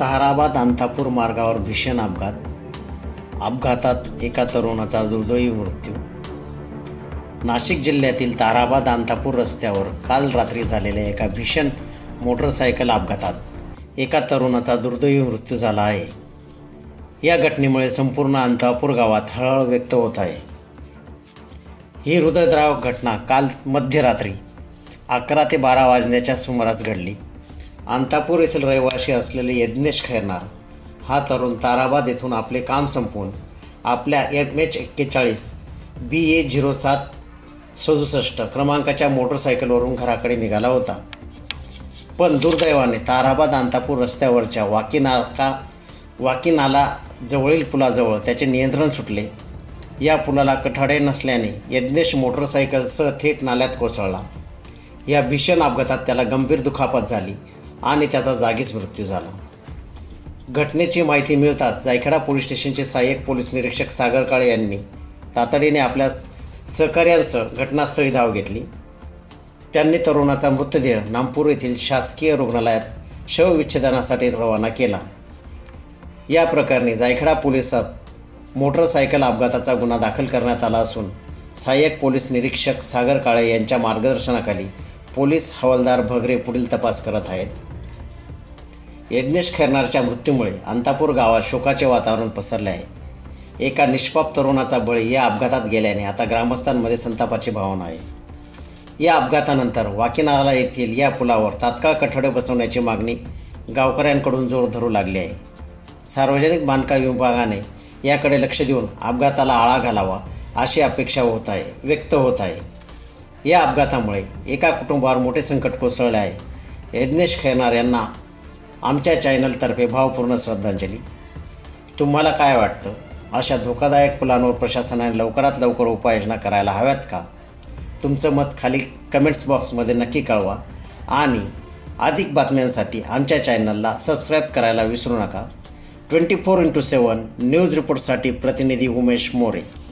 ताराबाद अंतापूर मार्गावर भीषण अपघात. अपघातात एका तरुणाचा दुर्दैवी मृत्यू. नाशिक जिल्ह्यातील ताराबाद अंतापूर रस्त्यावर काल रात्री झालेल्या एका भीषण मोटरसायकल अपघातात एका तरुणाचा दुर्दैवी मृत्यू झाला आहे. या घटनेमुळे संपूर्ण अंतापूर गावात हळहळ व्यक्त होत आहे. ही हृदयद्रावक घटना काल मध्यरात्री अकरा ते बारा वाजण्याच्या सुमारास घडली. अंतापूर येथील रहिवासी असलेले यज्ञेश खैरनार हा तरुण ताराबाद येथून आपले काम संपवून आपल्या एम एच एक्केचाळीस बी ए झिरो सात सदुसष्ट क्रमांकाच्या मोटरसायकलवरून घराकडे निघाला होता. पण दुर्दैवाने ताराबाद अंतापूर रस्त्यावरच्या वाकीनाका वाकीनाला जवळील पुलाजवळ त्याचे नियंत्रण सुटले. या पुलाला कठाडे नसल्याने यज्ञेश मोटरसायकलसह थेट नाल्यात कोसळला. या भीषण अपघातात त्याला गंभीर दुखापत झाली. आणि त्याचा जागीच मृत्यू झाला. घटनेची माहिती मिळताच जायखेडा पोलीस स्टेशनचे सहाय्यक पोलीस निरीक्षक सागर काळे यांनी तातडीने आपल्या सहकार्यांसह घटनास्थळी धाव घेतली. त्यांनी तरुणाचा मृतदेह नामपूर येथील शासकीय रुग्णालयात शवविच्छेदनासाठी रवाना केला. या प्रकरणी जायखेडा पोलिसात मोटरसायकल अपघाताचा गुन्हा दाखल करण्यात आला असून सहाय्यक पोलीस निरीक्षक सागर काळे यांच्या मार्गदर्शनाखाली पोलीस हवालदार भगरे पुढील तपास करत आहेत. यज्ञेश खैरनारच्या मृत्यूमुळे अंतापूर गावात शोकाचे वातावरण पसरले आहे. एका निष्पाप तरुणाचा बळी या अपघातात गेल्याने आता ग्रामस्थांमध्ये संतापाची भावना आहे. या अपघातानंतर वाकीनाला येथील या पुलावर तात्काळ कठडे बसवण्याची मागणी गावकऱ्यांकडून जोर धरू लागली आहे. सार्वजनिक बांधकाम विभागाने याकडे लक्ष देऊन अपघाताला आळा घालावा अशी अपेक्षा होत आहे व्यक्त होत आहे. या अपघातामुळे एका कुटुंबावर मोठे संकट कोसळले आहे. यज्ञेश खैरनार यांना आमच्या चॅनलतर्फे भावपूर्ण श्रद्धांजली. तुम्हाला काय वाटतं? अशा धोकादायक पुलांवर प्रशासनाने लवकरात लवकर उपाययोजना करायला हव्यात का? तुमचं मत खाली कमेंट्स बॉक्समध्ये नक्की कळवा. आणि अधिक बातम्यांसाठी आमच्या चॅनलला सबस्क्राईब करायला विसरू नका. Twenty four into seven news रिपोर्टसाठी प्रतिनिधी उमेश मोरे.